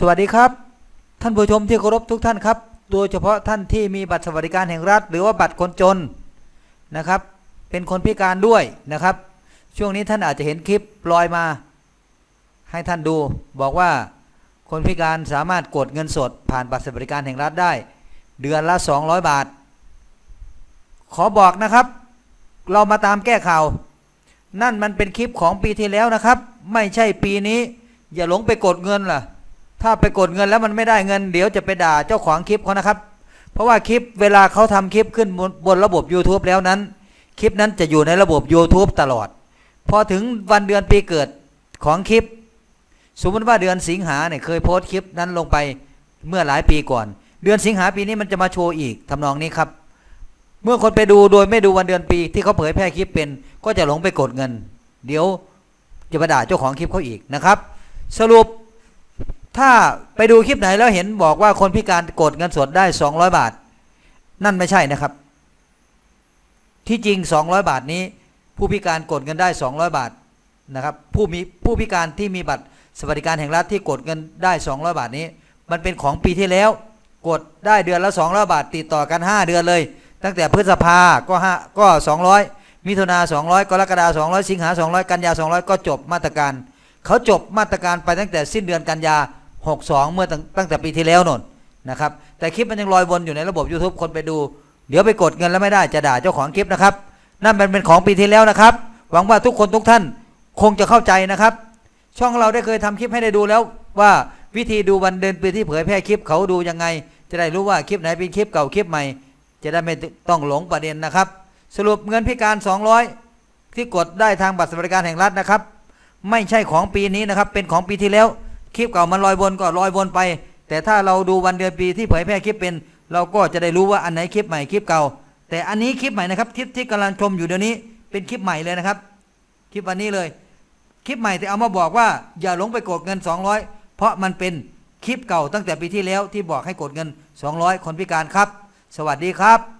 สวัสดีครับ ท่านผู้ชมที่เคารพทุกท่านครับ โดยเฉพาะท่านที่มีบัตรสวัสดิการแห่งรัฐ หรือว่าบัตรคนจนนะครับ เป็นคนพิการด้วยนะครับ ช่วงนี้ท่านอาจจะเห็นคลิปลอยมา ให้ท่านดู บอกว่าคนพิการสามารถกดเงินสด ผ่านบัตรสวัสดิการแห่งรัฐได้ เดือนละ 200 บาท ขอบอกนะครับ เรามาตามแก้ข่าว นั่นมันเป็นคลิปของปีที่แล้วนะครับ ไม่ใช่ปีนี้ อย่าหลงไปกดเงินล่ะ ถ้าไปกดเงินแล้วมันไม่ได้เงินเดี๋ยวจะไปด่าเจ้าของคลิปเขานะครับ เพราะว่าคลิปเวลาเขาทำคลิปขึ้นบนบนระบบ YouTube แล้วนั้น คลิปนั้นจะอยู่ในระบบ YouTube ตลอด พอถึงวันเดือนปีเกิดของคลิป สมมติว่าเดือนสิงหาเนี่ยเคยโพสต์คลิปนั้นลงไปเมื่อหลายปีก่อน เดือนสิงหาปีนี้มันจะมาโชว์อีกทำนองนี้ครับ เมื่อคนไปดูโดยไม่ดูวันเดือนปีที่เขาเผยแพร่คลิปเป็น ก็จะหลงไปกดเงิน เดี๋ยวจะไปด่าเจ้าของคลิปเขาอีกนะครับ สรุป ถ้าไปดูคลิปไหนแล้วเห็นบอกว่าคนพิการกดเงินสดได้ 200 บาท นั่นไม่ใช่นะครับ ที่จริง 200 บาทนี้ ผู้พิการกดเงินได้ 200 บาทนะครับผู้มีผู้พิการที่มีบัตรสวัสดิการแห่งรัฐที่กดเงินได้ 200 บาทนี้ มันเป็นของปีที่แล้ว กดได้เดือนละ 200 บาท ติดต่อกัน 5 เดือนเลย ตั้งแต่พฤษภาก็ห้าก็ 200 มิถุนา200 กรกฎาคม200 สิงหา200 กันยา200 ก็จบมาตรการ เขาจบมาตรการไปตั้งแต่สิ้นเดือนกันยา 62 เมื่อตั้งตั้งแต่ปีที่แล้วนนนะครับ แต่คลิปมันยังลอยวนอยู่ในระบบ YouTube คนไปดู เดี๋ยวไปกดเงินแล้วไม่ได้จะด่าเจ้าของคลิปนะครับ นั่นมันเป็นของปีที่แล้วนะครับ หวังว่าทุกคนทุกท่านคงจะเข้าใจนะครับ ช่องเราได้เคยทำคลิปให้ได้ดูแล้วว่าวิธีดูวันเดือนปีที่เผยแพร่คลิปเขาดูยังไง จะได้รู้ว่าคลิปไหนเป็นคลิปเก่าคลิปใหม่ จะได้ไม่ต้องหลงประเด็นนะครับ สรุปเงินพิการ 200 ที่กดได้ทางบัตรสวัสดิการแห่งรัฐนะครับ ไม่ใช่ของปีนี้นะครับ เป็นของปีที่แล้ว คลิปเก่ามันลอยวนก็ลอยวนไป แต่ถ้าเราดูวันเดือนปีที่เผยแพร่คลิปเป็น เราก็จะได้รู้ว่าอันไหนคลิปใหม่คลิปเก่า แต่อันนี้คลิปใหม่นะครับคลิปที่กำลังชมอยู่เดี๋ยวนี้เป็นคลิปใหม่เลยนะครับ คลิปวันนี้เลย คลิปใหม่ที่เอามาบอกว่าอย่าหลงไปกดเงิน 200 เพราะมันเป็นคลิปเก่าตั้งแต่ปีที่แล้วที่บอกให้กดเงิน 200 คนพิการครับ สวัสดีครับ